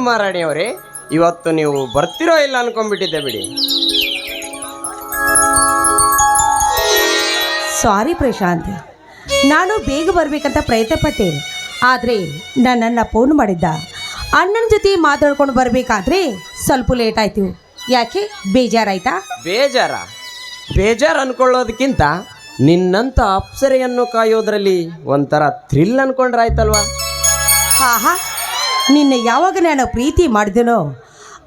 ಮಾರಾಣಿಯವರೇ ಇವತ್ತು ನೀವು ಬರ್ತಿರೋ ಇಲ್ಲ ಅನ್ಕೊಂಡ್ಬಿಟ್ಟಿದ್ದೆ ಬಿಡಿ. ಸಾರಿ ಪ್ರಶಾಂತ್ ನಾನು ಬೇಗ ಬರಬೇಕಂತ ಪ್ರಯತ್ನ ಪಟ್ಟೆ ಆದರೆ ನನ್ನನ್ನು ಫೋನ್ ಮಾಡಿದ್ದ. ಅಣ್ಣನ ಜೊತೆ ಮಾತಾಡ್ಕೊಂಡು ಬರಬೇಕಾದ್ರೆ ಸ್ವಲ್ಪ ಲೇಟ್ ಆಯಿತು. ಯಾಕೆ? ಬೇಜಾರಾಯ್ತಾ? ಬೇಜಾರ? ಬೇಜಾರು ಅನ್ಕೊಳ್ಳೋದಕ್ಕಿಂತ ನಿನ್ನಂಥ ಅಪ್ಸರೆಯನ್ನು ಕಾಯೋದ್ರಲ್ಲಿ ಒಂಥರ ಥ್ರಿಲ್ ಅನ್ಕೊಂಡ್ರಾಯ್ತಲ್ವಾ? ಹಾ ಹಾ ನಿನ್ನೆ ಯಾವಾಗ ನಾನು ಪ್ರೀತಿ ಮಾಡಿದೆನೋ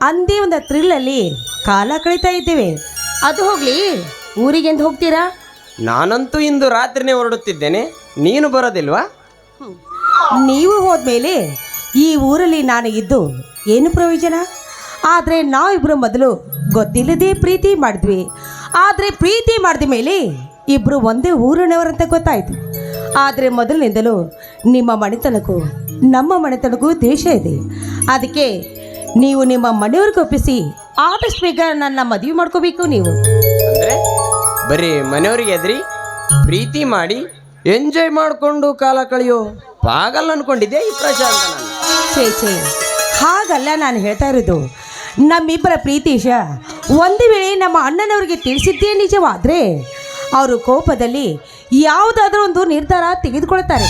ಅಂದೇ ಒಂದು ಥ್ರಿಲ್ಲಲ್ಲಿ ಕಾಲ ಕಳೀತಾ ಇದ್ದೇವೆ. ಅದು ಹೋಗಲಿ ಊರಿಗೆಂದು ಹೋಗ್ತೀರಾ? ನಾನಂತೂ ಇಂದು ರಾತ್ರಿನೇ ಹೊರಡುತ್ತಿದ್ದೇನೆ. ನೀನು ಬರೋದಿಲ್ವಾ? ನೀವು ಹೋದ್ಮೇಲೆ ಈ ಊರಲ್ಲಿ ನಾನು ಇದ್ದು ಏನು ಪ್ರಯೋಜನ? ಆದರೆ ನಾವಿಬ್ಬರು ಮೊದಲು ಗೊತ್ತಿಲ್ಲದೆ ಪ್ರೀತಿ ಮಾಡಿದ್ವಿ. ಆದರೆ ಪ್ರೀತಿ ಮಾಡಿದ ಮೇಲೆ ಇಬ್ಬರು ಒಂದೇ ಊರಿನವರಂತ ಗೊತ್ತಾಯಿತು. ಆದರೆ ಮೊದಲಿನಿಂದಲೂ ನಿಮ್ಮ ಮನೆತನಕ್ಕೂ ನಮ್ಮ ಮನೆತನಕ್ಕೂ ದೇಶ ಇದೆ. ಅದಕ್ಕೆ ನೀವು ನಿಮ್ಮ ಮನೆಯವ್ರಿಗೆ ಒಪ್ಪಿಸಿ ಆದಷ್ಟು ಬೇಗ ನನ್ನ ಮದುವೆ ಮಾಡ್ಕೋಬೇಕು ನೀವು. ಅಂದರೆ ಬರೀ ಮನೆಯವ್ರಿಗೆ ಎದ್ರಿ ಪ್ರೀತಿ ಮಾಡಿ ಎಂಜಾಯ್ ಮಾಡಿಕೊಂಡು ಕಾಲ ಕಳೆಯೋ ಪಾಗಲ್ ಅನ್ಕೊಂಡಿದ್ದೆ ಈ ಪ್ರಶಾಂತ ನಾನು? ಛೇ ಛೇ ಹಾಗಲ್ಲ ನಾನು ಹೇಳ್ತಾ ಇರೋದು. ನಮ್ಮಿಬ್ಬರ ಪ್ರೀತಿಶ ಒಂದು ವೇಳೆ ನಮ್ಮ ಅಣ್ಣನವರಿಗೆ ತಿಳಿಸಿದ್ದೇ ನಿಜವಾದರೆ ಅವರು ಕೋಪದಲ್ಲಿ ಯಾವುದಾದ್ರೂ ಒಂದು ನಿರ್ಧಾರ ತೆಗೆದುಕೊಳ್ತಾರೆ.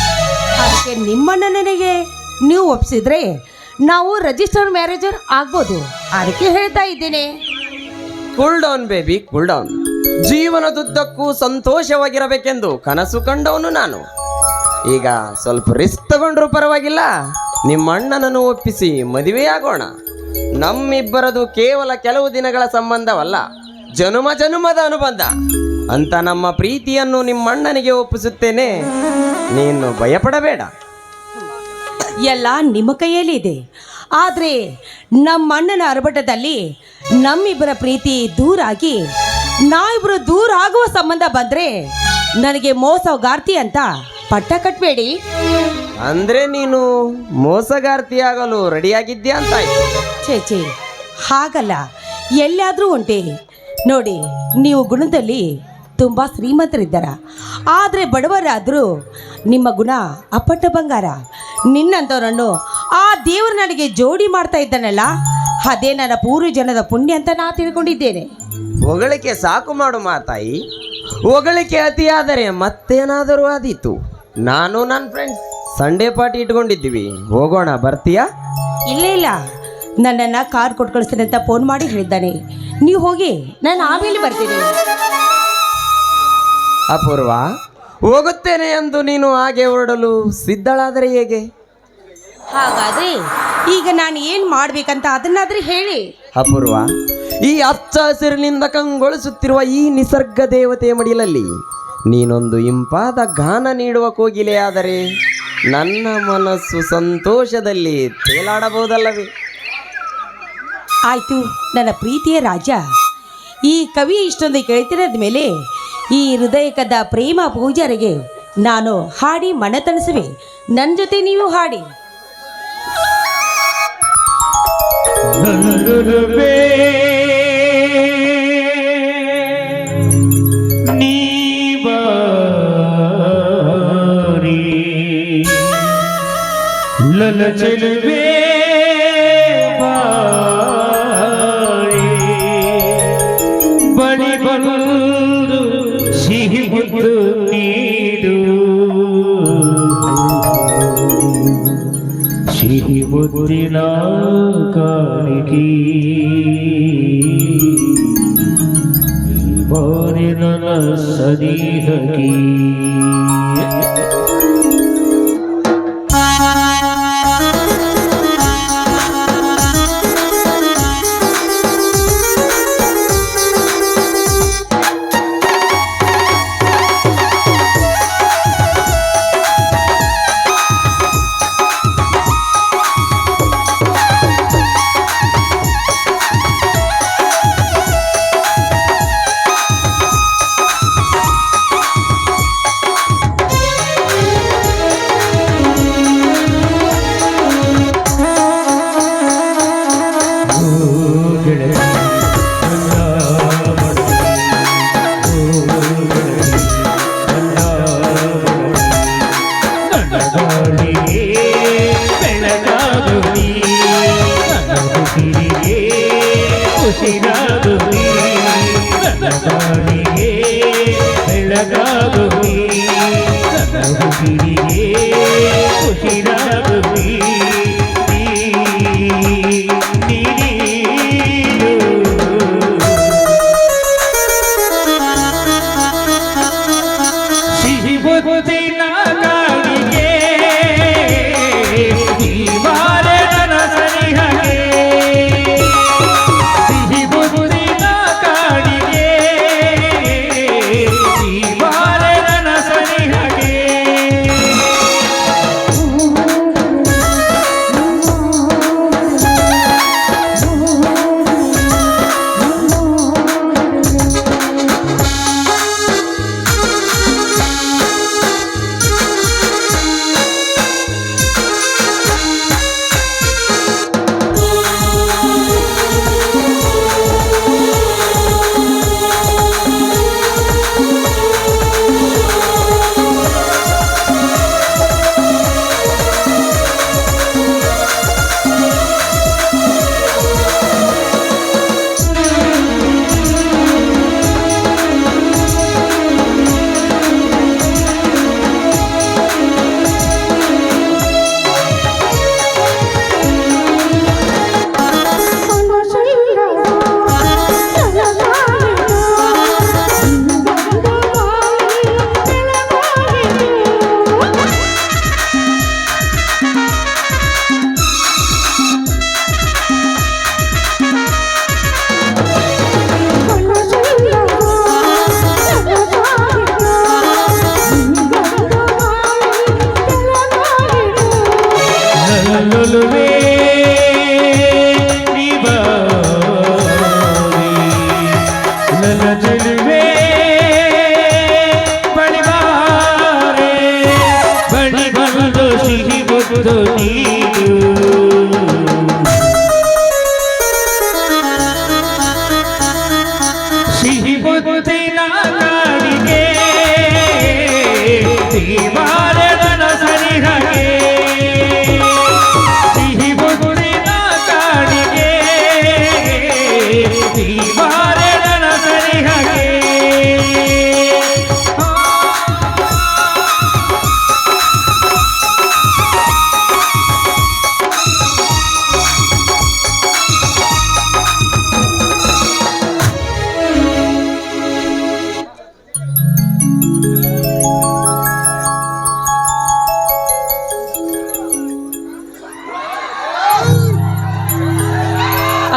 ಅದಕ್ಕೆ ನಿಮ್ಮಣ್ಣನಿಗೆ ನೀವು ಒಪ್ಪಿಸಿದ್ರೆ ನಾವು ರಿಜಿಸ್ಟರ್ ಮ್ಯಾರೇಜರ್ ಆಗ್ಬೋದು. ಅದಕ್ಕೆ ಹೇಳ್ತಾ ಇದ್ದೀನಿ. Cool down baby cool down ಜೀವನದುದ್ದಕ್ಕೂ ಸಂತೋಷವಾಗಿರಬೇಕೆಂದು ಕನಸು ಕಂಡವನು ನಾನು. ಈಗ ಸ್ವಲ್ಪ ರಿಸ್ಕ್ ತಗೊಂಡ್ರೂ ಪರವಾಗಿಲ್ಲ. ನಿಮ್ಮ ಅಣ್ಣನನ್ನು ಒಪ್ಪಿಸಿ ಮದುವೆಯಾಗೋಣ ನಮ್ಮಿಬ್ಬರದು ಕೇವಲ ಕೆಲವು ದಿನಗಳ ಸಂಬಂಧವಲ್ಲ, ಜನುಮ ಜನುಮದ ಅನುಬಂಧ. ಅಂತ ನಮ್ಮ ಪ್ರೀತಿಯನ್ನು ನಿಮ್ಮ ಅಣ್ಣನಿಗೆ ಒಪ್ಪಿಸುತ್ತೇನೆ. ನೀನು ಭಯಪಡಬೇಡ. ಎಲ್ಲ ನಿಮ್ಮ ಕೈಯಲ್ಲಿ ಇದೆ ಆದರೆ ನಮ್ಮಣ್ಣನ ಅರಬಟದಲ್ಲಿ ನಮ್ಮಿಬ್ಬರ ಪ್ರೀತಿ ದೂರಾಗಿ ನಾವಿಬ್ಬರು ದೂರ ಆಗುವ ಸಂಬಂಧ ಬಂದರೆ ನನಗೆ ಮೋಸಗಾರ್ತಿ ಅಂತ ಪಟ್ಟ ಕಟ್ಟಬೇಡಿ ಅಂದ್ರೆ ನೀನು ಮೋಸಗಾರ್ತಿಯಾಗಲು ರೆಡಿಯಾಗಿದ್ಯಾ ಅಂತ ಛೇ ಛೇ ಹಾಗಲ್ಲ. ಎಲ್ಲಾದರೂ ಉಂಟೆ. ನೋಡಿ ನೀವು ಗುಣದಲ್ಲಿ ತುಂಬ ಶ್ರೀಮಂತರಿದ್ದಾರೆ? ಆದರೆ ಬಡವರಾದರೂ ನಿಮ್ಮ ಗುಣ ಅಪ್ಪಟ್ಟ ಬಂಗಾರ. ನಿನ್ನಂಥವರನ್ನು ಆ ದೇವರು ನನಗೆ ಜೋಡಿ ಮಾಡ್ತಾ ಇದ್ದಾನಲ್ಲ ಅದೇ ನನ್ನ ಪೂರ್ವಜನದ ಪುಣ್ಯ ಅಂತ ನಾ ತಿಳ್ಕೊಂಡಿದ್ದೇನೆ. ಹೊಗಳಿಕೆ ಸಾಕು ಮಾಡು ಮಾತಾಯಿ. ಹೊಗಳಿಕೆ ಅತಿಯಾದರೆ ಮತ್ತೇನಾದರೂ ಆದೀತು. ನಾನು ನನ್ನ ಫ್ರೆಂಡ್ಸ್ ಸಂಡೇ ಪಾರ್ಟಿ ಇಟ್ಕೊಂಡಿದ್ದೀವಿ. ಹೋಗೋಣ ಬರ್ತೀಯಾ? ಇಲ್ಲ ಇಲ್ಲ. ನನ್ನನ್ನು ಕಾರ್ ಕೊಟ್ಟು ಕಳಿಸ್ತೀನಿ ಅಂತ ಫೋನ್ ಮಾಡಿ ಹೇಳಿದ್ದಾನೆ. ನೀವು ಹೋಗಿ ನಾನು ಆಮೇಲೆ ಬರ್ತೀನಿ. ಅಪೂರ್ವ. ಹೋಗುತ್ತೇನೆ ಎಂದು ನೀನು ಹಾಗೆ ಹೊರಡಲು ಸಿದ್ಧಳಾದರೆ ಹೇಗೆ? ಹಾಗಾದ್ರೆ ಈಗ ನಾನು ಏನು ಮಾಡ್ಬೇಕಂತ ಅದನ್ನಾದ್ರೆ ಹೇಳಿ. ಅಪೂರ್ವ ಈ ಹಚ್ಚ ಹಸಿರಿನಿಂದ ಕಂಗೊಳಿಸುತ್ತಿರುವ ಈ ನಿಸರ್ಗ ದೇವತೆಯ ಮಡಿಲಲ್ಲಿ ನೀನೊಂದು ಇಂಪಾದ ಗಾನ ನೀಡುವ ಕೋಗಿಲೆಯಾದರೆ ನನ್ನ ಮನಸ್ಸು ಸಂತೋಷದಲ್ಲಿ ತೇಲಾಡಬಹುದಲ್ಲವೇ? ಆಯ್ತು ನನ್ನ ಪ್ರೀತಿಯ ರಾಜ ಈ ಕವಿ ಇಷ್ಟೊಂದು ಕೇಳ್ತಿರೋದ ಮೇಲೆ ಈ ಹೃದಯಕದ ಪ್ರೇಮ ಪೂಜಾರಿಗೆ ನಾನು ಹಾಡಿ ಮನತಣಿಸುವೆ. ನನ್ನ ಜೊತೆ ನೀವು ಹಾಡಿ. ಲಲ ಚೆಲುವೆ করি না কারি কি বরে না সরি হকি ಹುಟ್ಟಿರದು ಬಾಳಿಗೆ ಬೆಳಗಾದು ಹುಟ್ಟಿರಿಗೆ ಹುಟ್ಟಿರದು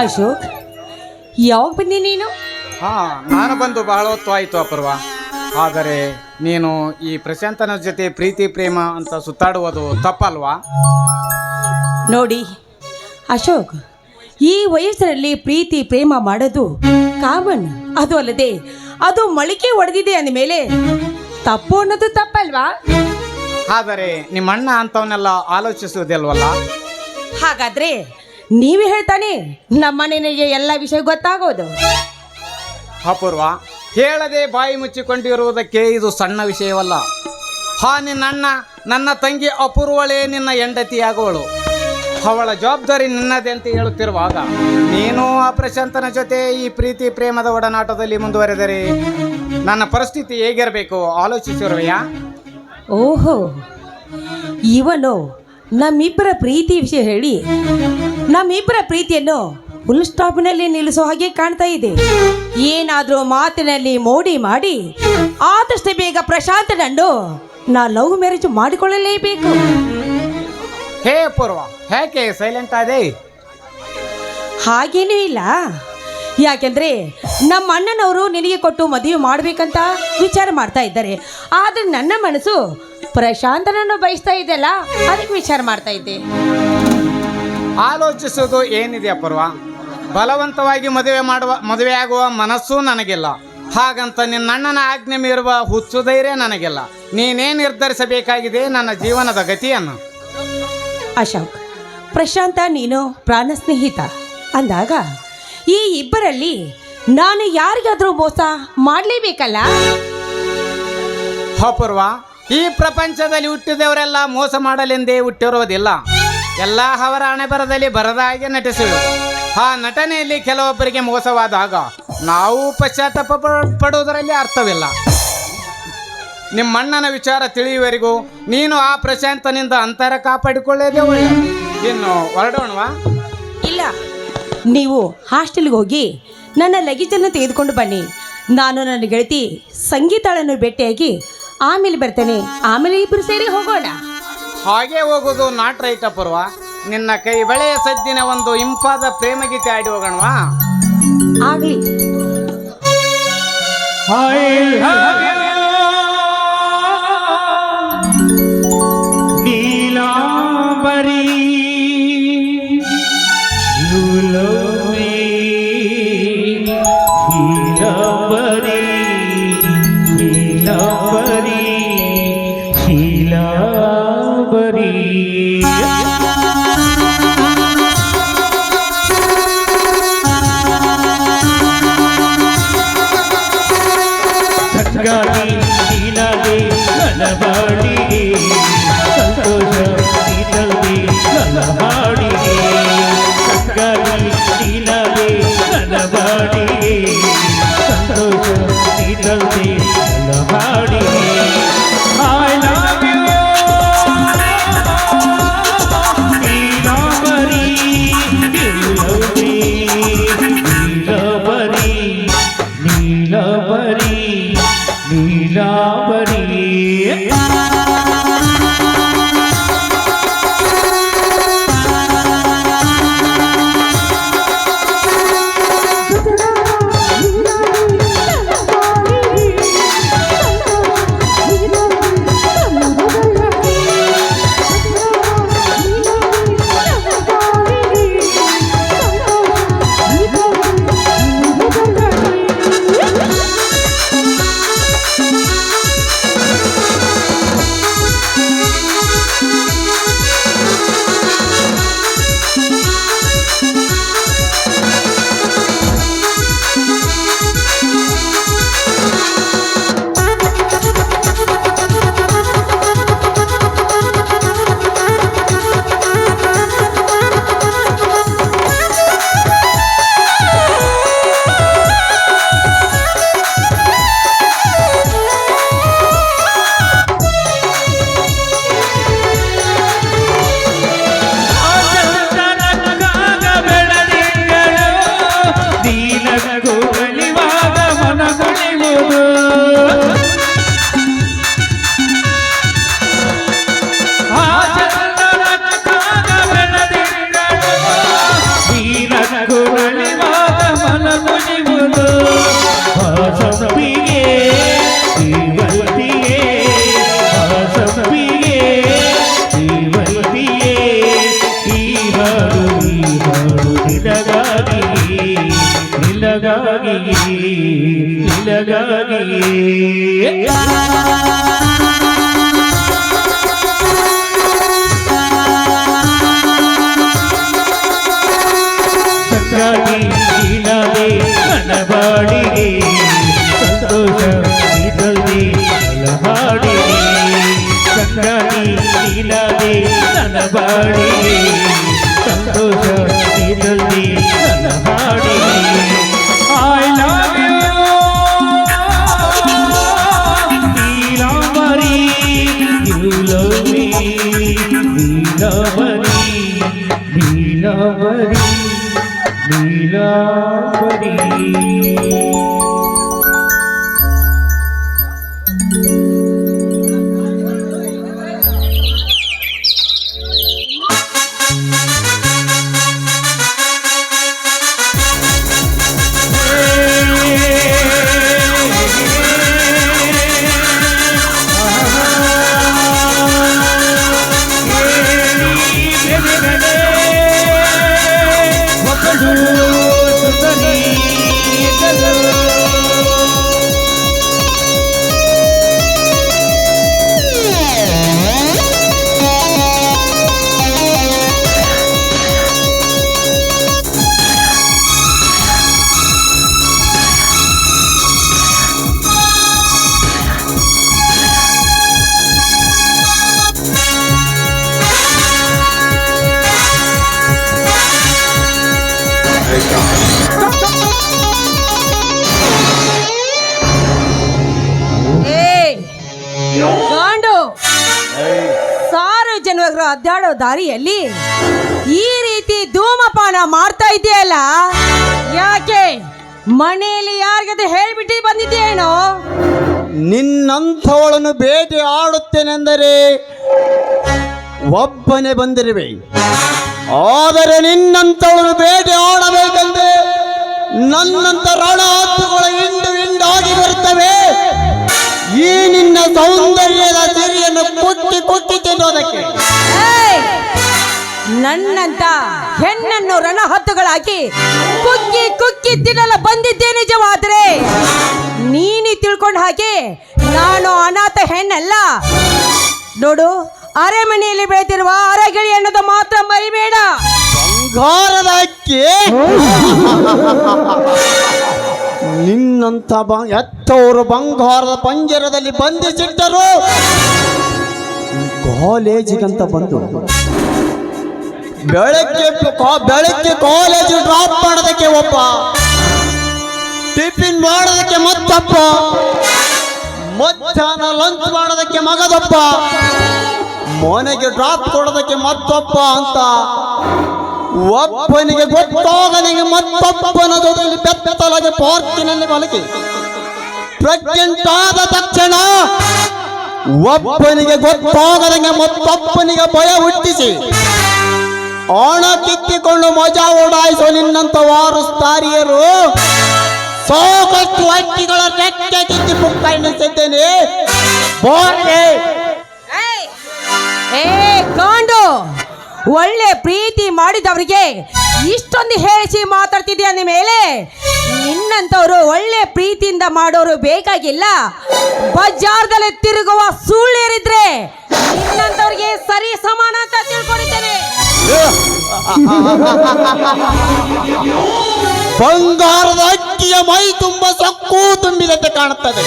ಅಶೋಕ್ ಯಾವಾಗ ಬಂದಿ ನೀನು? ಹಾ ನಾನು ಬಂದು ಬಹಳ ಹೊತ್ತು ಆಯಿತು ಅಪರ್ವ. ಆದರೆ ನೀನು ಈ ಪ್ರಶಾಂತನ ಜೊತೆ ಪ್ರೀತಿ ಪ್ರೇಮ ಅಂತ ಸುತ್ತಾಡುವುದು ತಪ್ಪಲ್ವಾ? ನೋಡಿ ಅಶೋಕ್ ಈ ವಯಸ್ಸರಲ್ಲಿ ಪ್ರೀತಿ ಪ್ರೇಮ ಮಾಡೋದು ಕಾಮನ್. ಅದು ಅಲ್ಲದೆ ಅದು ಮಳಿಕೆ ಒಡೆದಿದೆ ಅಂದಮೇಲೆ ತಪ್ಪು ಅನ್ನೋದು ತಪ್ಪಲ್ವಾ? ಆದರೆ ನಿಮ್ಮ ಅಣ್ಣ ಅಂಥವನ್ನೆಲ್ಲ ಆಲೋಚಿಸುವುದಿಲ್ವಲ್ಲ ಹಾಗಾದ್ರೆ ನೀವೇ ಹೇಳ್ತಾನೆ ನಮ್ಮನೆಗೆ ಎಲ್ಲ ವಿಷಯ ಗೊತ್ತಾಗೋದು. ಅಪೂರ್ವ ಹೇಳದೆ ಬಾಯಿ ಮುಚ್ಚಿಕೊಂಡಿರುವುದಕ್ಕೆ ಇದು ಸಣ್ಣ ವಿಷಯವಲ್ಲ. ಹಾ ನಿನ್ನ ಅಣ್ಣ ನನ್ನ ತಂಗಿ ಅಪೂರ್ವಳೇ ನಿನ್ನ ಹೆಂಡತಿಯಾಗುವಳು. ಅವಳ ಜವಾಬ್ದಾರಿ ನಿನ್ನದೆ ಅಂತ ಹೇಳುತ್ತಿರುವಾಗ ನೀನು ಆ ಪ್ರಶಾಂತನ ಜೊತೆ ಈ ಪ್ರೀತಿ ಪ್ರೇಮದ ಒಡನಾಟದಲ್ಲಿ ಮುಂದುವರೆದರೆ ನನ್ನ ಪರಿಸ್ಥಿತಿ ಹೇಗಿರಬೇಕು? ಆಲೋಚಿಸಿರುವೆಯಾ ಓಹೋ ಇವನು ನಮ್ಮಿಬ್ಬರ ಪ್ರೀತಿ ವಿಷಯ ಹೇಳಿ. ನಮ್ಮಿಬ್ಬರ ಪ್ರೀತಿಯನ್ನು ಫುಲ್ ಸ್ಟಾಪ್ನಲ್ಲಿ ನಿಲ್ಲಿಸೋ ಹಾಗೆ ಕಾಣ್ತಾ ಇದೆ. ಏನಾದರೂ ಮಾತಿನಲ್ಲಿ ಮೋಡಿ ಮಾಡಿ ಆದಷ್ಟು ಬೇಗ ಪ್ರಶಾಂತನನ್ನು ನಾ ಲವ್ ಮ್ಯಾರೇಜ್ ಮಾಡಿಕೊಳ್ಳಲೇಬೇಕು. ಹೇ ಪೂರ್ವ ಯಾಕೆ ಸೈಲೆಂಟ್ ಆದೆ? ಹಾಗೇನೂ ಇಲ್ಲ. ಯಾಕೆಂದ್ರೆ ನಮ್ಮ ಅಣ್ಣನವರು ನಿನಗೆ ಕೊಟ್ಟು ಮದುವೆ ಮಾಡಬೇಕಂತ ವಿಚಾರ ಮಾಡ್ತಾ ಇದ್ದಾರೆ. ಆದ್ರೆ ನನ್ನ ಮನಸ್ಸು ಪ್ರಶಾಂತನನ್ನು ಬಯಸ್ತಾ ಇದೆಯಲ್ಲ? ಅದಕ್ಕೆ ವಿಚಾರ ಮಾಡ್ತಾ ಇದ್ದೆ. ಆಲೋಚಿಸೋದು ಏನಿದೆ ಅಪರ್ವ? ಬಲವಂತವಾಗಿ ಮದುವೆ ಮಾಡುವ ಮದುವೆ ಆಗುವ ಮನಸ್ಸು ನನಗಿಲ್ಲ. ಹಾಗಂತ ನಿನ್ನ ಅಣ್ಣನ ಆಜ್ಞೆ ಮೀರುವ ಹುಚ್ಚು ಧೈರ್ಯ ನನಗಿಲ್ಲ. ನೀನೇ ನಿರ್ಧರಿಸಬೇಕಾಗಿದೆ ನನ್ನ ಜೀವನದ ಗತಿಯನ್ನು. ಅಶೋಕ್ ಪ್ರಶಾಂತ ನೀನು ಪ್ರಾಣ ಸ್ನೇಹಿತ. ಅಂದಾಗ ಈ ಇಬ್ಬರಲ್ಲಿ ನಾನು ಯಾರಿಗಾದರೂ ಮೋಸ ಮಾಡಲೇಬೇಕಲ್ಲ? ಅಪೂರ್ವ ಈ ಪ್ರಪಂಚದಲ್ಲಿ ಹುಟ್ಟಿದವರೆಲ್ಲ ಮೋಸ ಮಾಡಲೆಂದೇ ಹುಟ್ಟಿರುವುದಿಲ್ಲ. ಎಲ್ಲ ಅವರ ಅಣೆಬರದಲ್ಲಿ ಬರದ ಹಾಗೆ ನಟಿಸುವೆ ಆ ನಟನೆಯಲ್ಲಿ ಕೆಲವೊಬ್ಬರಿಗೆ ಮೋಸವಾದಾಗ ನಾವು ಪಶ್ಚಾತ್ತಾಪ ಪಡುವುದರಲ್ಲಿ ಅರ್ಥವಿಲ್ಲ. ನಿಮ್ಮಣ್ಣನ ವಿಚಾರ ತಿಳಿಯುವವರೆಗೂ ನೀನು ಆ ಪ್ರಶಾಂತನಿಂದ ಅಂತರ ಕಾಪಾಡಿಕೊಳ್ಳೇದೇ ಇನ್ನು ಹೊರಡೋಣವಾ? ಇಲ್ಲ. ನೀವು ಹಾಸ್ಟೆಲ್ಗೆ ಹೋಗಿ ನನ್ನ ಲಗೇಜನ್ನು ತೆಗೆದುಕೊಂಡು ಬನ್ನಿ. ನಾನು ನನ್ನ ಗೆಳತಿ ಸಂಗೀತಾಳನ್ನು ಭೇಟಿಯಾಗಿ ಆಮೇಲೆ ಬರ್ತೇನೆ. ಆಮೇಲೆ ಇಬ್ಬರು ಸೇರಿ ಹೋಗೋಣ. ಹಾಗೆ ಹೋಗೋದು ನಾಟ್ ರೈಟ್ ಪರ್ವ. ನಿನ್ನ ಕೈ ಬಳೆಯ ಸದ್ದಿನ ಒಂದು ಇಂಪಾದ ಪ್ರೇಮಗೀತೆ ಆಡಿ ಹೋಗೋಣವಾ? ಆಗ್ಲಿ. ದಾರಿಯಲ್ಲಿ ಈ ರೀತಿ ಧೂಮಪಾನ ಮಾಡ್ತಾ ಇದೆಯಲ್ಲ? ಯಾಕೆ? ಮನೆಯಲ್ಲಿ ಯಾರಿಗದ ಹೇಳ್ಬಿಟ್ಟು ಬಂದಿದ್ದೇನೋ ನಿನ್ನಂಥವಳನ್ನು ಭೇಟಿ ಆಡುತ್ತೇನೆಂದರೆ ಒಬ್ಬನೇ ಬಂದಿರುವೆ. ಆದರೆ ನಿನ್ನಂಥವಳನ್ನು ಭೇಟಿ ಆಡಬೇಕೆಂದ್ರೆ ನನ್ನಂಥ ರಣ ಹತ್ತುಗಳು ಹಿಂಡು ಹಿಂಡಾಗಿ ಬರುತ್ತವೆ. ಈ ನಿನ್ನ ಸೌಂದರ್ಯದ ಸಿರಿಯನ್ನು ಕುಟ್ಟಿ ಕುಟ್ಟಿ ತಿನ್ನೋದಕ್ಕೆ! ನನ್ನಂತ ಹೆಣ್ಣನ್ನು ರಣಹತ್ತುಗಳಾಗಿ ಕುಕ್ಕಿ ಕುಕ್ಕಿ ತಿನ್ನಲು ಬಂದಿದ್ದೇ ನಿಜವಾದ್ರೆ. ನೀನಿ ತಿಳ್ಕೊಂಡ ಹಾಗೆ ನಾನು ಅನಾಥ ಹೆಣ್ಣಲ್ಲ. ನೋಡು, ಅರೆಮನೆಯಲ್ಲಿ ಬೆಳೆದಿರುವ ಅರಗಿಳಿ ಅನ್ನೋದು ಮಾತ್ರ ಮರಿಬೇಡ. ಬಂಗಾರದ ಅಕ್ಕಿ. ನಿನ್ನಂಥ ಬ, ಎತ್ತವರು ಬಂಗಾರದ ಪಂಜರದಲ್ಲಿ ಬಂಧಿಸಿಟ್ಟರು. ಕಾಲೇಜಿಗಂತ ಬಂದು ಬೆಳಗ್ಗೆ ಬೆಳಗ್ಗೆ ಕಾಲೇಜು ಡ್ರಾಪ್ ಮಾಡೋದಕ್ಕೆ ಒಬ್ಬ. ಟಿಫಿನ್ ಮಾಡೋದಕ್ಕೆ ಮತ್ತೊಬ್ಬ. ಮಧ್ಯಾಹ್ನ ಲಂಚ್ ಮಾಡೋದಕ್ಕೆ ಮಗದೊಬ್ಬ. ಮನೆಗೆ ಡ್ರಾಪ್ ಕೊಡೋದಕ್ಕೆ ಮತ್ತೊಬ್ಬ ಅಂತ. ಒಬ್ಬನಿಗೆ ಗೊತ್ತಾಗನಿಗೆ ಮತ್ತೊಬ್ಬನ ಜೊತೆಯಲ್ಲಿ ಬೆತ್ತಲಾಗಿ ಪಾರ್ಕಿನಲ್ಲಿ ಮಲಗಿ. ಪ್ರೆಗ್ನೆಂಟ್ ಆದ ತಕ್ಷಣ ಒಬ್ಬನಿಗೆ ಗೊತ್ತಾಗದಂಗೆ ಮತ್ತೊಬ್ಬನಿಗೆ ಭಯ ಹುಟ್ಟಿಸಿ. ಹಣ ಕಿತ್ತಿಕೊಂಡು ಮಜಾ ಓಡಾಯಿಸೋ ನಿನ್ನಂತ ವಾರಸ್ತಾರಿಯರು ಸಾಕಷ್ಟು ಹಕ್ಕಿಗಳ ರೆಕ್ಕೆ ಕಿತ್ತಿ ಪುಕ್ಕ ಎಣಿಸಿದ್ದೇನೆ ಬೋರ್ಡೆ ಏ ಕಾಂಡು ಒಳ್ಳೆ ಪ್ರೀತಿ ಮಾಡಿದವರಿಗೆ ಇಷ್ಟೊಂದು ಹೇಳಿಸಿ ಮಾತಾಡ್ತಿದ್ಯಾ ಅಂದ ಮೇಲೆ? ನಿನ್ನಂಥವ್ರು ಒಳ್ಳೆ ಪ್ರೀತಿಯಿಂದ ಮಾಡೋರು ಬೇಕಾಗಿಲ್ಲ. ಬಜಾರ್ದಲ್ಲಿ ತಿರುಗುವ ಸುಳ್ಳೇರಿದ್ರೆ ನಿನ್ನಂಥವ್ರಿಗೆ ಸರಿ ಸಮಾನ ಅಂತ ತಿಳ್ಕೊಂಡಿದ್ದೇನೆ. ಬಂಗಾರದ ಅಕ್ಕಿಯ ಮೈ ತುಂಬ ಸಕ್ಕು ತುಂಬಿದಂತೆ ಕಾಣುತ್ತದೆ.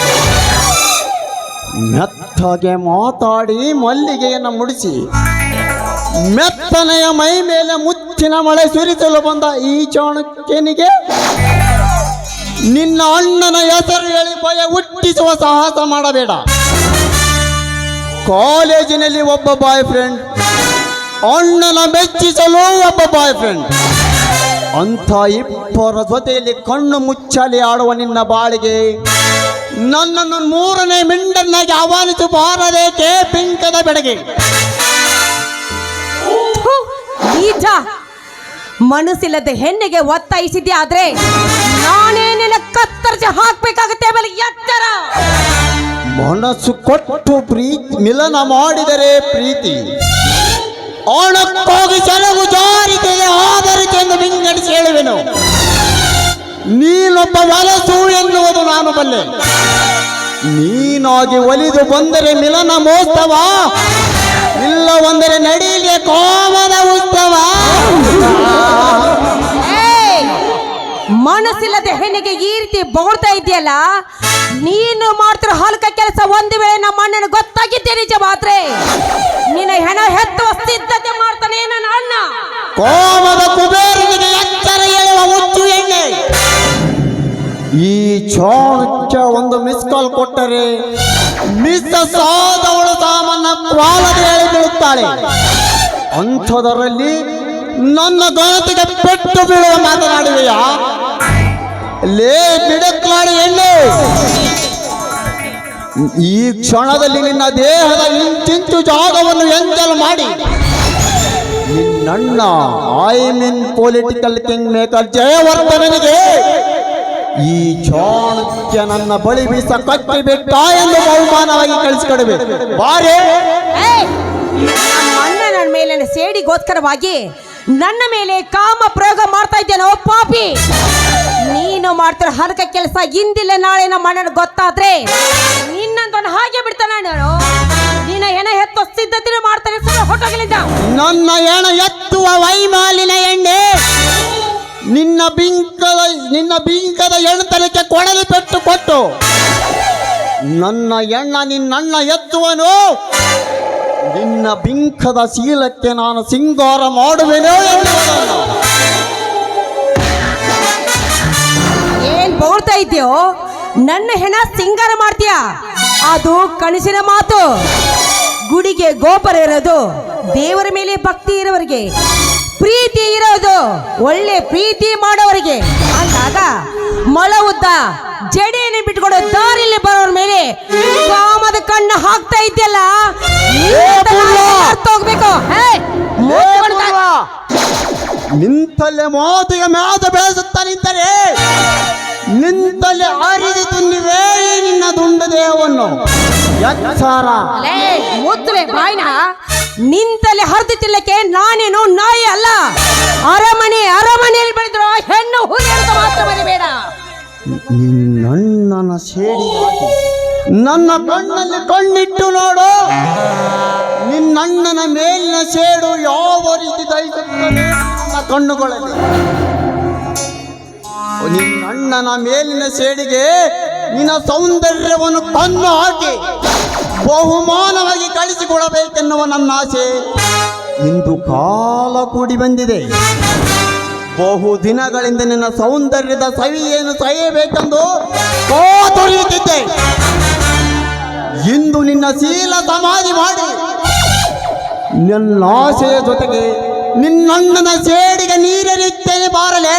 ಮೆತ್ತಗೆ ಮಾತಾಡಿ ಮಲ್ಲಿಗೆಯನ್ನು ಮುಡಿಸಿ, ಮೆತ್ತನೆಯ ಮೈ ಮೇಲೆ ಮುಚ್ಚಿನ ಮಳೆ ಸುರಿಸಲು ಬಂದ ಈ ಚಾಣಕ್ಯನಿಗೆ ನಿನ್ನ ಅಣ್ಣನ ಹೆಸರು ಹೇಳಿ ಭಯ ಹುಟ್ಟಿಸುವ ಸಾಹಸ ಮಾಡಬೇಡ. ಕಾಲೇಜಿನಲ್ಲಿ ಒಬ್ಬ ಬಾಯ್ ಫ್ರೆಂಡ್ ಅಣ್ಣನ ಮೆಚ್ಚಿಸಲು ಒಬ್ಬ ಬಾಯ್ ಫ್ರೆಂಡ್ ಅಂಥ ಇಬ್ಬರ ಜೊತೆಯಲ್ಲಿ ಕಣ್ಣು ಮುಚ್ಚಾಲಿ ಆಡುವ ನಿನ್ನ ಬಾಳಿಗೆ ನನ್ನನ್ನು ಮೂರನೇ ಮಿಂಡನ್ನಾಗಿ ಆಹ್ವಾನಿಸು ಬಾರದೇಕೆ ಪಿಂಕದ ಬೆಡಗೆ. ಮನಸ್ಸಿಲ್ಲದ ಹೆಣ್ಣಿಗೆ ಒತ್ತಾಯಿಸಿದ್ಯಾ ಆದ್ರೆ ನಾನೇನೆಲ್ಲ ನಿನ್ನ ಕತ್ತರಿಸಿ ಹಾಕ್ಬೇಕಾಗತ್ತೆ ಆಮೇಲೆ ಎತ್ತರ ಮನಸ್ಸು ಕೊಟ್ಟು ಪ್ರೀತಿ ಮಿಲನ ಮಾಡಿದರೆ ಪ್ರೀತಿ. ಅವನಕ್ಕೋಗಿ ಸೆಲಗು ಜಾರಿಕೆಗೆ ಆಧರಿಕೆಂದು ವಿಂಗಡಿಸಿ ಹೇಳುವೆನು ನೀನೊಬ್ಬ ವಲಸು ಎನ್ನುವುದು ನಾನು ಬಲ್ಲೆ ನೀನಾಗಿ ಒಲಿದು ಬಂದರೆ ಮಿಲನ ಮೋಸ್ತವ ಇಲ್ಲವಂದರೆ ನಡೀಲಿ ಕೋಮದ ಉತ್ಸವ ಮನಸ್ಸಿಲ್ಲದೆ ಹೆಣ್ಣಿಗೆ ಈ ರೀತಿ ಬೊಗಳ್ತಾ ಇದೆಯಲ್ಲ ನೀನು ಮಾಡ್ತಿರೋ ಹೊಲಕ ಕೆಲಸ ಒಂದು ವೇಳೆ ನಮ್ಮ ಅಣ್ಣನ ಗೊತ್ತಾಗಿದ್ದೆ ನಿಜ ಮಾತ್ರೆ. ನಿನ್ನ ಹೆಣ ಹೆತ್ತುವ ಸಿದ್ಧತೆ ಮಾಡ್ತಾನೆ ನನ್ನ ಅಣ್ಣ. ಕೋಮದ ಕುಬೇರನಿಗೆ ಎಚ್ಚರ ಹೇಳುವ ಹುಚ್ಚು ಎಣ್ಣೆ ಈ ಚೋಚ ಒಂದು ಮಿಸ್ ಕಾಲ್ ಕೊಟ್ಟರೆ ಮಿಸ್ ಸಾದವಳು ಸಾಮಾನ್ಯ ಕ್ವಾಲದ ಹೇಳಿ ಬೀಳುತ್ತಾಳೆ. ಅಂಥದರಲ್ಲಿ ನನ್ನ ಗಣತಿಗೆ ಪೆಟ್ಟು ಬೀಳುವ ಮಾತನಾಡುವೆಯಾ? ಲೇ ಬಿಡಕ್ಲಾಡಿ ಎಣ್ಣೆ ಈ ಕ್ಷಣದಲ್ಲಿ ನಿನ್ನ ದೇಹದ ಇಂತಿಂತು ಜಾಗವನ್ನು ಎಂಜಲ್ ಮಾಡಿ. ನಿನ್ನಣ್ಣ I mean political king maker ಜಯವರ್ಧನನಿಗೆ ಈ ಚಾಣಕ್ಯ ನನ್ನ ಬಳಿ ಬೀಸ ಕಟ್ಟಿ ಬಿಟ್ಟ ಎಂದು ಬಹುಮಾನವಾಗಿ ಕಳಿಸ್ಕೊಡಬೇಕು ಬಾರೆ. ನನ್ನ ಮೇಲೆ ಸೇಡಿಗೋಸ್ಕರವಾಗಿ ನನ್ನ ಮೇಲೆ ಕಾಮ ಪ್ರಯೋಗ ಮಾಡ್ತಾ ಇದ್ದೇನೋ ಪಾಪಿ. ನೀನು ಮಾಡ್ತಿರೋ ಹರಕ ಕೆಲಸ ಇಂದಿಲ್ಲ ನಾಳೆ ನಮ್ಮ ಅಣ್ಣನ ಗೊತ್ತಾದ್ರೆ ನಿನ್ನಂತವನು ಹಾಗೆ ಬಿಡ್ತಾನೆ ನಾನು. ನಿನ್ನ ಹೆಣ ಎತ್ತೋ ಸಿದ್ಧತೆ ಮಾಡ್ತಾನೆ ಸುಮ್ಮನೆ ಹೊಟ್ಟೋಗಲಿದ್ದ ನನ್ನ ಎಣ ಎತ್ತುವ ವೈಮಾಲಿನ ಎಣ್ಣೆ ನಿನ್ನ ಬಿಂಕದ ನಿನ್ನ ಬಿಂಕದ ಎಣ್ಣತನಕ್ಕೆ ಕೊಡಲಿ ಪೆಟ್ಟು ಕೊಟ್ಟು. ನನ್ನ ಎಣ್ಣ ನಿನ್ನಣ್ಣ ಎತ್ತುವನು. ನಿನ್ನ ಬಿಂಕದ ಶೀಲಕ್ಕೆ ನಾನು ಸಿಂಗಾರ ಮಾಡುವೆನೋ ಏನ್ ಬೋಳ್ತಾ ಇದೆಯೋ? ನನ್ನ ಹೆಣ ಸಿಂಗಾರ ಮಾಡ್ತೀಯ? ಅದು ಕನಸಿನ ಮಾತು. ಗುಡಿಗೆ ಗೋಪುರ ಇರೋದು, ದೇವರ ಮೇಲೆ ಭಕ್ತಿ ಇರೋವರಿಗೆ, ಪ್ರೀತಿ ಇರೋದು, ಒಳ್ಳೆ ಪ್ರೀತಿ ಮಾಡೋವರಿಗೆ ಅಂದಾಗ ಮೊಳ ಉದ್ದ ಜಡೆಯನ್ನು ಬಿಟ್ಕೊಂಡು ದಾರಿಲಿ ಬರೋರ್ ಮೇಲೆ ಕಾಮದ ಕಣ್ಣು ಹಾಕ್ತಾ ಇದೆಯಲ್ಲ? ಹೋಗ್ಬೇಕು? ನಿಂತಲ್ಲೇ ಮಾತಿಗೆ ಮ್ಯಾದ ಬೆಳೆಸುತ್ತಾ ನಿಂತರೆ. ನಿಂತಲ್ಲೇ ಆರಿದು ತುಂಬಿವೆ ನಿನ್ನ ದುಂಡ ದೇಹವನ್ನು. ಎಚ್ಚಾರ ಮುತ್ತಲೆ ಬಾಯ್ನ? ನಿಂತಲ್ಲಿ ತಿನ್ನಕ್ಕೆ ನಾನೇನು ನಾಯಿ ಅಲ್ಲ? ಅರಮನೆ ಅರಮನೆಯಲ್ಲಿ ಬೆಳೆದ್ರು ಹೆಣ್ಣು ಹುಲಿ ಅಂತ ಮಾತ್ರ ಮರಿಬೇಡ. ನಿನ್ನಣ್ಣನ ಸೇಡಿ ನನ್ನ ಕಣ್ಣಲ್ಲಿ ಕಣ್ಣಿಟ್ಟು ನೋಡು. ನಿನ್ನಣ್ಣನ ಮೇಲಿನ ಸೇಡು ಯಾವ ರೀತಿ ದಹಿಸುತ್ತದೆ ನನ್ನ ಕಣ್ಣುಗಳಲ್ಲಿ. ನಿನ್ನಣ್ಣನ ಮೇಲಿನ ಸೇಡಿಗೆ ನಿನ್ನ ಸೌಂದರ್ಯವನ್ನು ಕಣ್ಣು ಹಾಕಿ ಬಹುಮಾನವಾಗಿ ಕಳಿಸಿಕೊಡಬೇಕೆನ್ನುವ ನನ್ನ ಆಸೆ ಇಂದು ಕಾಲ ಕೂಡಿ ಬಂದಿದೆ. ಬಹು ದಿನಗಳಿಂದ ನಿನ್ನ ಸೌಂದರ್ಯದ ಸವಿಯನ್ನು ಸವಿಯಬೇಕೆಂದು ಕಾತೊರೆಯುತ್ತಿದ್ದೆ ಇಂದು ನಿನ್ನ ಶೀಲ ಸಮಾಧಿ ಮಾಡಿ ನನ್ನ ಆಶೆಯ ಜೊತೆಗೆ ನಿನ್ನಣ್ಣನ ಸೇಡಿಗೆ ನೀರೆರಿಯುತ್ತೇನೆ ಬಾರಲೆ.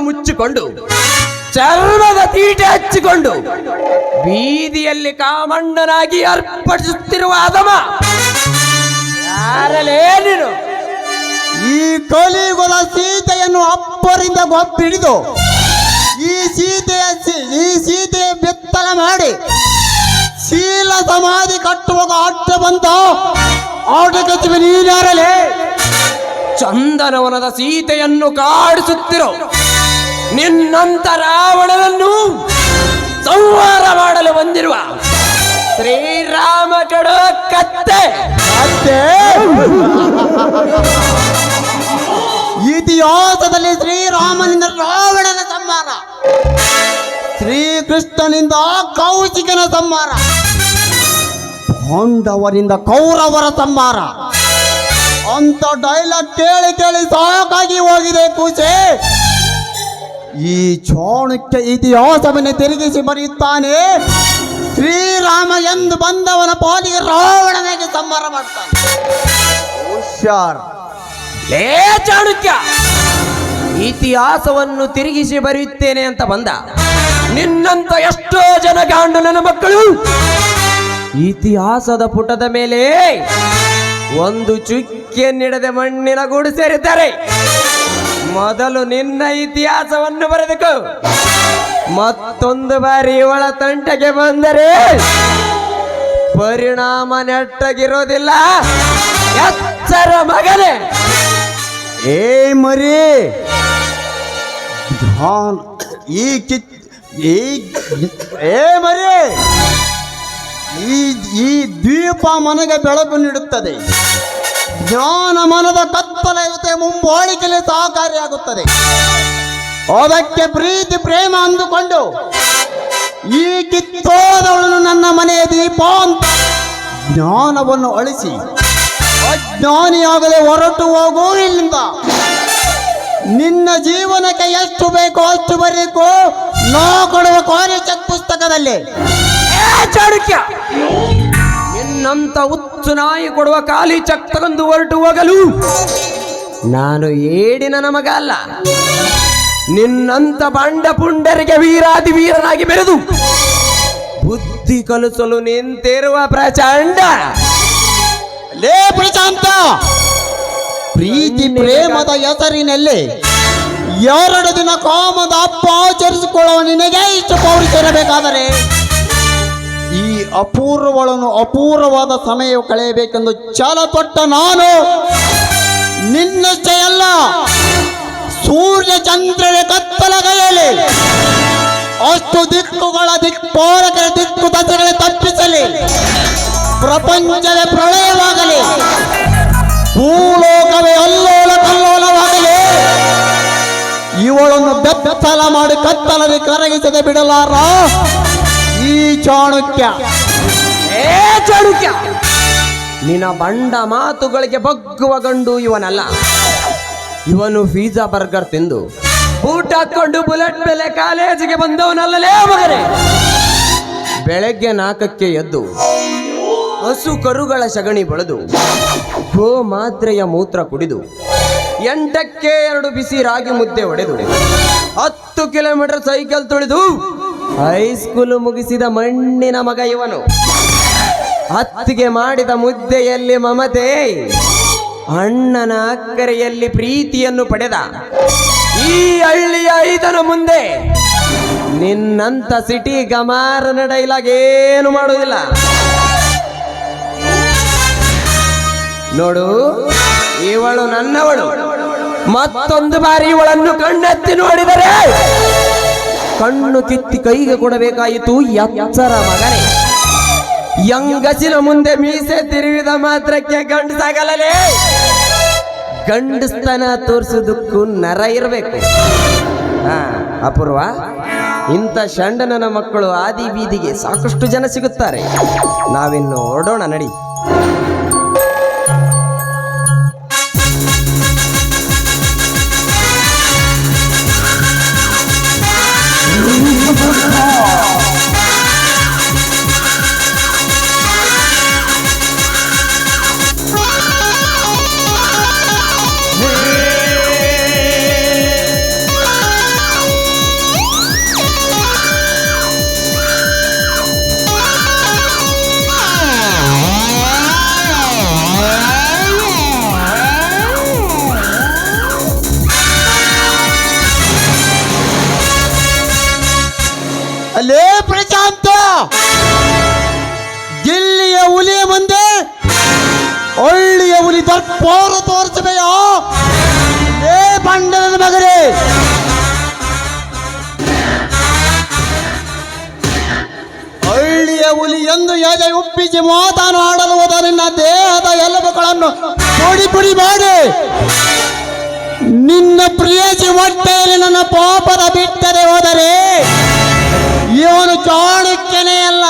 ಮುಚ್ಚಿಕೊಂಡು ಚರ್ಮದ ತೀಟೆ ಹಚ್ಚಿಕೊಂಡು ಬೀದಿಯಲ್ಲಿ ಕಾಮಣ್ಣನಾಗಿ ಅರ್ಪಡಿಸುತ್ತಿರುವ ಅದಮ ಯಾರಲೇ ನೀನು? ಈ ಕಲಿಗೊಲ ಸೀತೆಯನ್ನು ಅಪ್ಪರಿಂದ ಗೊತ್ತಿಡಿದು ಈ ಸೀತೆಯ ಈ ಸೀತೆಯ ಬೆತ್ತಲ ಮಾಡಿ ಶೀಲ ಸಮಾಧಿ ಕಟ್ಟುವಾಗ ಆಟ ಬಂತ ಆಟಕ್ಕೆ ನೀನ್ಯಾರಲೇ ಚಂದನವನದ ಸೀತೆಯನ್ನು ಕಾಡಿಸುತ್ತಿರೋ. ನಿನ್ನಂತ ರಾವಣನನ್ನು ಸಂಹಾರ ಮಾಡಲು ಬಂದಿರುವ ಶ್ರೀರಾಮ ಕೆಡೋ ಕತ್ತೆ. ಇತಿಹಾಸದಲ್ಲಿ ಶ್ರೀರಾಮನಿಂದ ರಾವಣನ ಸಂಹಾರ. ಶ್ರೀಕೃಷ್ಣನಿಂದ ಕೌಶಿಕನ ಸಂಹಾರ. ಪಾಂಡವರಿಂದ ಕೌರವರ ಸಂಹಾರ. ಅಂತ ಡೈಲಾಗ್ ಕೇಳಿ ಕೇಳಿ ಸಾಕಾಗಿ ಹೋಗಿದೆ ಕೂಸೆ. ಈ ಚಾಣಕ್ಯ ಇತಿಹಾಸವನ್ನು ತಿರುಗಿಸಿ ಬರೆಯುತ್ತಾನೆ. ಶ್ರೀರಾಮ ಎಂದು ಬಂದವನ ಪಾಲಿಗೆ ರಾವಣನಿಗೆ ಸಂಹಾರ ಮಾಡ್ತಾನೆ. ಹುಷಾರ್. ಚಾಣಕ್ಯ, ಇತಿಹಾಸವನ್ನು ತಿರುಗಿಸಿ ಬರೆಯುತ್ತೇನೆ ಅಂತ ಬಂದ. ನಿನ್ನಂತ ಎಷ್ಟೋ ಜನ ಗಾಂಡು ನನ್ನ ಮಕ್ಕಳು ಇತಿಹಾಸದ ಪುಟದ ಮೇಲೆ ಒಂದು ಚುಕ್ಕಿಯನ್ನಿಡದೆ ಮಣ್ಣಿನ ಗೂಡು ಸೇರಿದ್ದಾರೆ. ಮೊದಲು ನಿನ್ನ ಇತಿಹಾಸವನ್ನು ಬರೆದುಕೋ. ಮತ್ತೊಂದು ಬಾರಿ ಇವಳ ತಂಟೆಗೆ ಬಂದರೆ ಪರಿಣಾಮ ನೆಟ್ಟಗಿರೋದಿಲ್ಲ. ಎಚ್ಚರ ಮಗನೇ. ಏ ಮರಿ ಈ ಕಿತ್ ಈ, ಏ ಮರಿ, ಈ ಈ ದ್ವೀಪ ಮನೆಗೆ ಬೆಳಕು ನೀಡುತ್ತದೆ. ಜ್ಞಾನ ಮನದ ಕತ್ತಲ ಇವತ್ತೆ ಮುಂಬಾಳಿಕೆಯಲ್ಲಿ ಸಹಕಾರಿಯಾಗುತ್ತದೆ. ಅದಕ್ಕೆ ಪ್ರೀತಿ, ಪ್ರೇಮ ಅಂದುಕೊಂಡು ಈ ಕಿತ್ತೋದವಳನ್ನು ನನ್ನ ಮನೆಯ ದೀಪ ಅಂತ ಜ್ಞಾನವನ್ನು ಅಳಿಸಿ ಅಜ್ಞಾನಿಯಾಗದೆ ಹೊರಟು ಹೋಗು ಇಲ್ಲಿಂದ ನಿನ್ನ ಜೀವನಕ್ಕೆ ಎಷ್ಟು ಬೇಕೋ ಅಷ್ಟು ಬರೀಕು ನೋ ಕೊಡುವ ಕಾಲೇಜ್ ಪುಸ್ತಕದಲ್ಲಿ. ನಿನ್ನಂತ ಹುಚ್ಚು ನಾಯಿ ಕೊಡುವ ಖಾಲಿ ಚಕ್ ತಗೊಂಡು ಹೊರಟು ಹೋಗಲು. ನಾನು ಏಡಿನ ನಮಗ ಅಲ್ಲ ನಿನ್ನಂತ ಬಂಡ ಪುಂಡರಿಗೆ ವೀರಾದಿ ವೀರನಾಗಿ ಬೆರೆದು ಬುದ್ಧಿ ಕಲಿಸಲು ನಿಂತಿರುವ ಪ್ರಚಂಡ. ಲೇ ಪ್ರಶಾಂತ ಪ್ರೀತಿ ಪ್ರೇಮದ ಹೆಸರಿನಲ್ಲಿ ಎರಡು ದಿನ ಕಾಮದ ಅಪ್ಪ ಆಚರಿಸಿಕೊಳ್ಳುವ ನಿನಗೆ ಇಷ್ಟು ಈ ಅಪೂರ್ವಗಳನ್ನು ಅಪೂರ್ವವಾದ ಸಮಯ ಕಳೆಯಬೇಕೆಂದು ಚಾಲ ತೊಟ್ಟ ನಾನು ನಿನ್ನಷ್ಟೇ ಅಲ್ಲ, ಸೂರ್ಯ ಚಂದ್ರನ ಕತ್ತಲಗೈಯಲ್ಲಿ ಅಷ್ಟು ದಿಕ್ಕುಗಳ ದಿಕ್ಪಾಲಕರ ದಿಕ್ಕು ದಸೆಗಳ ತಪ್ಪಿಸಲಿ ಪ್ರಪಂಚದ ಪ್ರಳಯವಾಗಲಿ, ಭೂಲೋಕವೇ ಅಲ್ಲೋಲ ಕಲ್ಲೋಲವಾಗಲಿ. ಇವಳನ್ನು ಬೆತ್ತಲ ಮಾಡಿ ಕತ್ತಲಲ್ಲಿ ಕರಗಿಸದೆ ಬಿಡಲಾರ? ಈ ಚಾಣಕ್ಯ. ಏ ಚಾಣಕ್ಯ. ನಿನ್ನ ಬಂಡ ಮಾತುಗಳಿಗೆ ಬಗ್ಗುವ ಗಂಡು ಇವನಲ್ಲ. ಇವನು ಫೀಜಾ ಬರ್ಗರ್ ತಿಂದು ಊಟ ಹಾಕೊಂಡು ಬುಲೆಟ್ ಮೇಲೆ ಕಾಲೇಜಿಗೆ ಬಂದವನಲ್ಲಲೇ ಮಗನೇ. ಬೆಳಗ್ಗೆ ನಾಲ್ಕಕ್ಕೆ ಎದ್ದು ಹಸು ಕರುಗಳ ಸಗಣಿ ಬಳಿದು ಗೋ ಮಾತ್ರೆಯ ಮೂತ್ರ ಕುಡಿದು ಎಂಟಕ್ಕೆ ಎರಡು ಬಿಸಿ ರಾಗಿ ಮುದ್ದೆ ಒಡೆದು ಹತ್ತು ಕಿಲೋಮೀಟರ್ ಸೈಕಲ್ ತುಳಿದು ಹೈಸ್ಕೂಲ್ ಮುಗಿಸಿದ ಮಣ್ಣಿನ ಮಗ ಇವನು. ಹತ್ತಿಗೆ ಮಾಡಿದ ಮುದ್ದೆಯಲ್ಲಿ ಮಮತೆ, ಅಣ್ಣನ ಅಕ್ಕರೆಯಲ್ಲಿ ಪ್ರೀತಿಯನ್ನು ಪಡೆದ. ಈ ಹಳ್ಳಿಯ ಐದನ ಮುಂದೆ ನಿನ್ನಂತ ಸಿಟಿ ಗಮಾರನ ಡೈಲಾಗ್ ಏನು ಮಾಡುವುದಿಲ್ಲ. ನೋಡು, ಇವಳು ನನ್ನವಳು. ಮತ್ತೊಂದು ಬಾರಿ ಇವಳನ್ನು ಕಣ್ಣೆತ್ತಿ ನೋಡಿದರೆ ಕಣ್ಣು ಕಿತ್ತಿ ಕೈಗೆ ಕೊಡಬೇಕಾಯಿತು, ಎಚ್ಚರ ಮಗನೇ. ಯಂಗಸಿನ ಮುಂದೆ ಮೀಸೆ ತಿರುವಿದ ಮಾತ್ರಕ್ಕೆ ಗಂಡಸಾಗಲೇ ಗಂಡಸ್ತನ ತೋರಿಸೋದಕ್ಕೂ ನರ ಇರಬೇಕು. ಹಾ, ಅಪೂರ್ವ. ಇಂಥ ಶಂಡನನ ಮಕ್ಕಳು ಆದಿ ಬೀದಿಗೆ ಸಾಕಷ್ಟು ಜನ ಸಿಗುತ್ತಾರೆ. ನಾವಿನ್ನು ಹೊರಡೋಣ ನಡಿ. ಅಲ್ಲೇ ಬೋರು ತೋರಿಸಬೇಯೋ ಏ ಬಂಡದ ಮಗರೇ ಹಳ್ಳಿಯ ಹುಲಿ ಎಂದು ಎದೆ ಉಪ್ಪಿಸಿ ಮಾತಾನು ಆಡಲು ನಿನ್ನ ದೇಹದ ಎಲುಬುಗಳನ್ನು ಪುಡಿ ಪುಡಿ ಮಾಡಿ. ನಿನ್ನ ಪ್ರಿಯಸಿ ಹೊಟ್ಟೆಯಲ್ಲಿ ನನ್ನ ಪಾಪದ ಬಿಟ್ಟರೆ ಹೋದರೆ ಇವನು ಚಾಣಕ್ಯನೇ ಅಲ್ಲ.